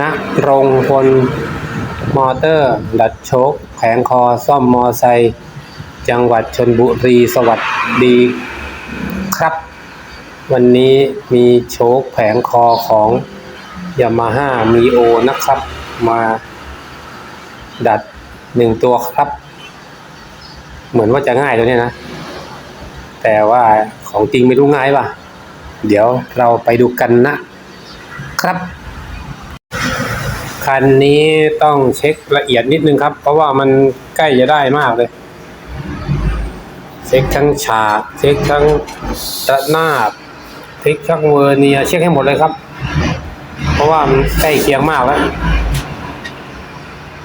ณรงพลมอเตอร์ ดัดโชคแผงคอซ่อมมอไซค์จังหวัดชนบุรีสวัสดีครับ วันนี้มีโชคแผงคอของยามาฮ่ามีโอนะครับ มาดัดหนึ่งตัวครับ เหมือนว่าจะง่ายตัวนี้นะ แต่ว่าของจริงไม่รู้ง่ายป่ะ เดี๋ยวเราไปดูกันนะครับ คันนี้ต้องเช็คละเอียดนิดนึงครับ เพราะว่ามันใกล้จะได้มากเลย เช็คทั้งฉากเช็คทั้งระนาบเช็คทั้งเวอร์เนียเช็คให้หมดเลยครับ เพราะว่ามันใกล้เคียงมากแล้ว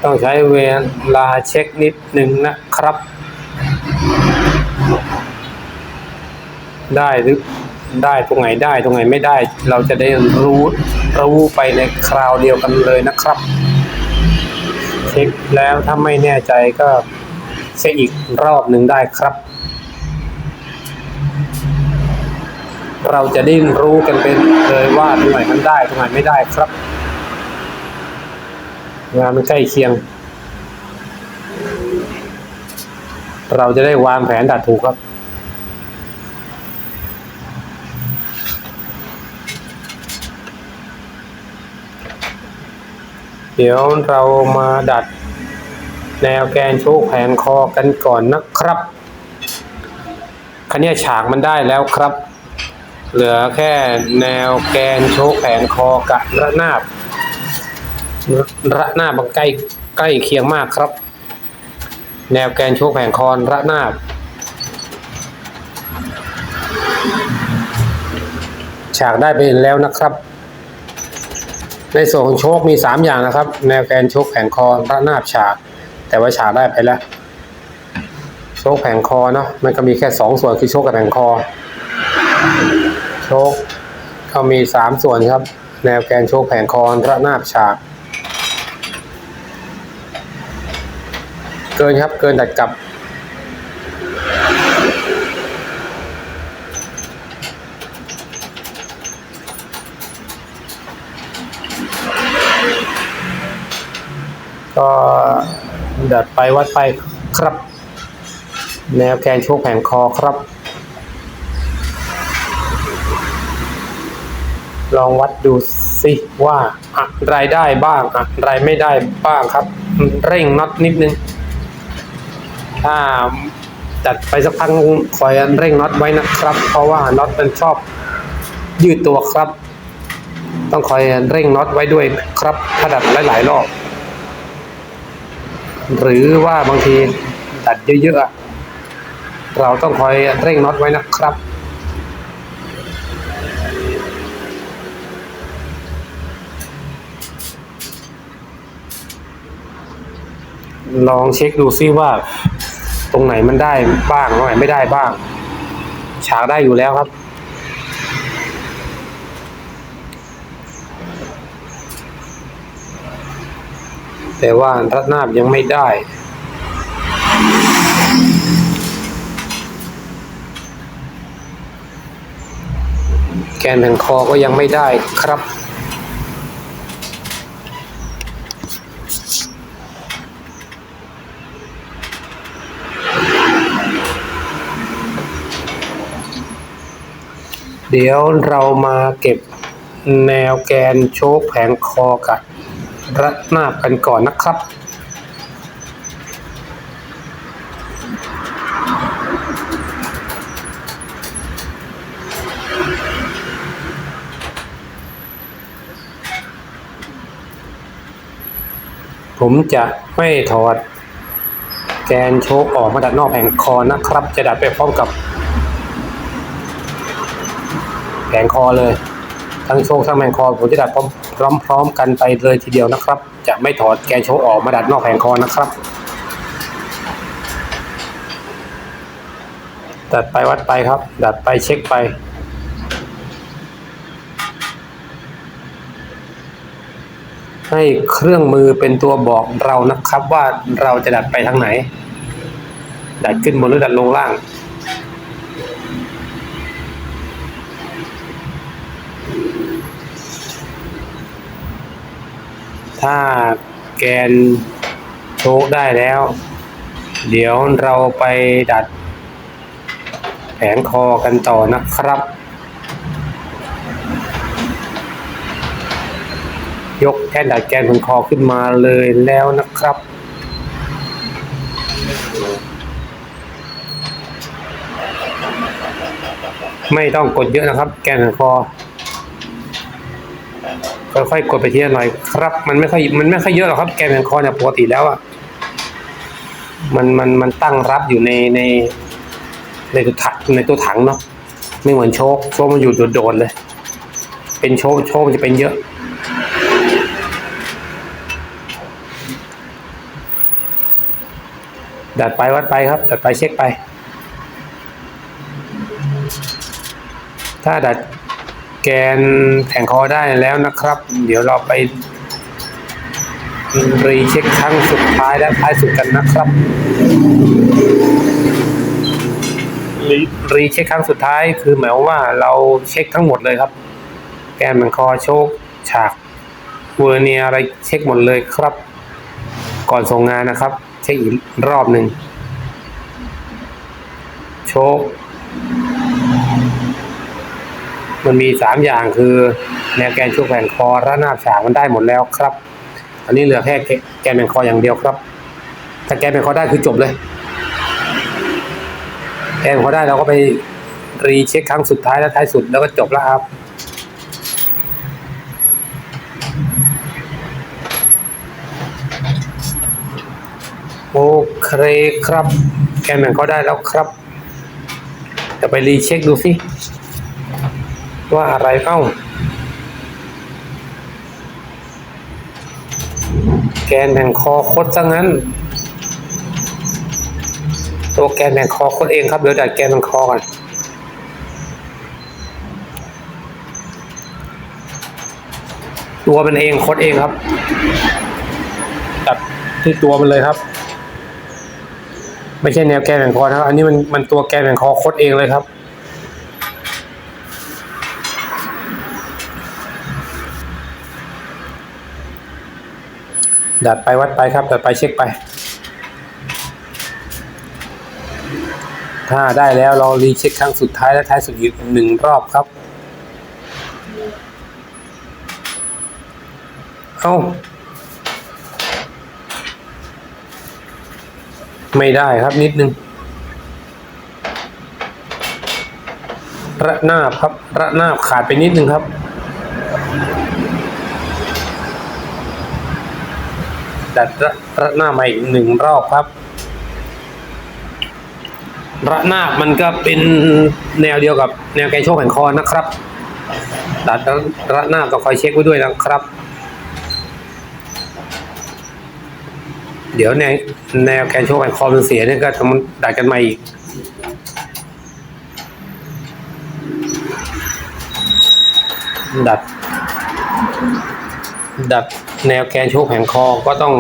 ต้องใช้เวลาเช็คนิดนึงนะครับ ได้หรือได้ตรงไหนได้ตรงไหนไม่ได้ เราจะได้รู้ รู้ไปในคราวเดียวกันเลยนะครับ เช็คแล้วถ้าไม่แน่ใจก็เช็คอีกรอบหนึ่งได้ครับ เราจะได้รู้กันเป็นเลยว่าตรงไหนมันได้ตรงไหนไม่ได้ครับงานมันใกล้เคียง เราจะได้วางแผนดัดถูกครับ เดี๋ยวเรามาดัดแนวแกนโชคแผงคอกันก่อนนะครับคันนี้ฉากมันได้แล้วครับ เหลือแค่แนวแกนโชคแผงคอกับระนาบระนาบมันใกล้ใกล้เคียงมากครับ แนวแกนโชคแผงคอนระนาบ ฉากได้ไปแล้วนะครับ ในส่วนของโชคมี 3 อย่างนะครับ แนวแกนโชคแผงคอระนาบฉาก แต่ว่าฉากได้ไปแล้ว โชคแผงคอเนาะมันก็มีแค่ 2 ส่วนคือโชคกับแผงคอ โชคก็มี 3 ส่วนครับ แนวแกนโชคแผงคอระนาบฉาก เกินครับเกินดัดกลับ ดัดไปวัดไปครับ แนวแกนโชคแผงคอครับ ลองวัดดูสิว่าอะไรได้บ้างอะไรไม่ได้บ้างครับ เร่งน็อตนิดนึง ถ้าจัดไปสักพักคอยเร่งน็อตไว้นะครับ เพราะว่าน็อตมันชอบยืดตัวครับ ต้องคอยเร่งน็อตไว้ด้วยครับถ้าดัดหลายๆรอบ หรือว่าบางทีดัดเยอะๆเราต้องคอยเร่งน็อตไว้นะครับลองเช็คดูซิว่า ตรงไหนมันได้บ้างตรงไหนไม่ได้บ้าง ฉากได้อยู่แล้วครับ แต่ว่ารัดนาบยังไม่ได้ แกนแผ่นคอก็ยังไม่ได้ครับเดี๋ยวเรามาเก็บแนวแกนโชคแผงคอกับ รัหน้าบกันก่อนนะครับ ผมจะไม่ถอดแกนโชคออกมาดัดนอกแผงคอนะครับ จะดัดไปพร้อมกับแผงคอเลย ทั้งโชคทั้งแผงคอผมจะดัดพร้อม พร้อมๆกันไปเลยทีเดียวนะครับ จะไม่ถอดแกนโชคออกมาดัดนอกแผงคอนะครับ ดัดไปวัดไปครับ ดัดไปเช็คไปให้เครื่องมือเป็นตัวบอกเรานะครับว่าเราจะดัดไปทางไหน ดัดขึ้นบนหรือดัดลงล่าง ถ้าแกนโชคได้แล้ว เดี๋ยวเราไปดัดแผงคอกันต่อนะครับ ยกแท่นดัดแกนแผงคอขึ้นมาเลยแล้วนะครับไม่ต้องกดเยอะนะครับ แกนแผงคอ ค่อยๆกดไปทีละหน่อยครับ มันไม่ค่อยมันไม่ค่อยเยอะหรอกครับแกนแผงคอเนี่ยปกติแล้วอะมันมันมันตั้งรับอยู่ในในในตัวถังในตัวถังเนาะไม่เหมือนโชคโชคมันอยู่โดดๆเลย เป็นโชคโชคมันจะเป็นเยอะดัดไปวัดไปครับ ดัดไปเช็คไป ถ้าดัด แกนแผงคอได้แล้วนะครับ เดี๋ยวเราไปรีเช็คครั้งสุดท้ายและท้ายสุดกันนะครับรีรีเช็คครั้งสุดท้ายคือหมายความว่าเราเช็คทั้งหมดเลยครับ แกนแผงคอโชคฉากเวอร์เนียอะไรเช็คหมดเลยครับ ก่อนส่งงานนะครับ เช็คอีกรอบหนึ่งโชค มันมีสามอย่างคือแนวแกนช่วงแผ่นคอระนาบฉากมันได้หมดแล้วครับ อันนี้เหลือแค่แกนแผ่นคออย่างเดียวครับ ถ้าแกนแผ่นคอได้คือจบเลย แกนแผ่นคอได้เราก็ไปรีเช็คครั้งสุดท้ายและท้ายสุดแล้วก็จบแล้วครับโอเคครับ แกนแผ่นคอได้แล้วครับ จะไปรีเช็คดูสิ ว่าอะไรเอ้าแกนแห่งคอคดซะงั้น ตัวแกนแห่งคอคดเองครับเดี๋ยวดัดแกนแห่งคอก่อนตัวมันเองคดเองครับตัดที่ตัวมันเลยครับ ไม่ใช่แนวแกนแห่งคอนะครับ อันนี้มันมันตัวแกนแห่งคอคดเองเลยครับ ดัดไปวัดไปครับ ดัดไปเช็คไป ถ้าได้แล้วเรารีเช็คครั้งสุดท้ายและท้ายสุดอีกหนึ่งรอบครับ เอาไม่ได้ครับนิดนึงระนาบครับ ระนาบขาดไปนิดนึงครับ ดัดระระนาใหม่อีกหนึ่งรอบครับ ระนาบมันก็เป็นแนวเดียวกับแนวแกนโชกแห่งคอนะครับ ดัดระระนาบต้องคอยเช็คไว้ด้วยนะครับ เดี๋ยวแนวแนวแกนโชกแห่งคอมันเสียเนี่ยก็ทำดัดกันใหม่อีกดัดดัด แนวแกนโชกแผงคอก็ต้อง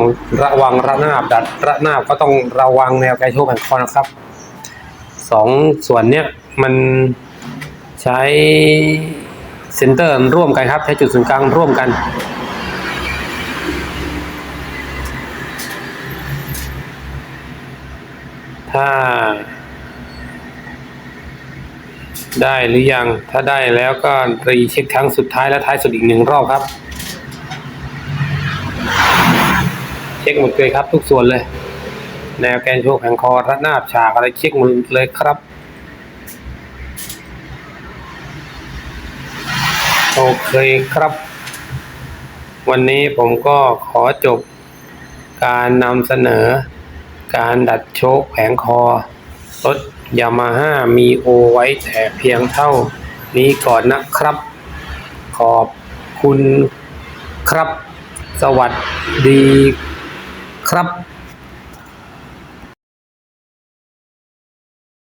ระวังระนาบดัดระนาบก็ต้องระวังแนวแกนโชกแผงคอนะครับสองส่วนเนี้ยมันใช้เซนเตอร์ร่วมกันครับ ใช้จุดศูนย์กลางร่วมกันถ้า ได้หรือยังถ้าได้แล้วก็รีเช็คครั้งสุดท้ายและท้ายสุดอีกหนึ่งรอบครับ เช็คหมดเลยครับ ทุกส่วนเลย แนวแกนโชกแผงคอระนาฉากอะไรเช็คหมดเลยครับโอเคครับ วันนี้ผมก็ขอจบการนำเสนอ การดัดโชคแผงคอรถยามาฮ่ามีโอไว้แต่เพียงเท่านี้ก่อนนะครับ ขอบคุณครับ สวัสดี ครับ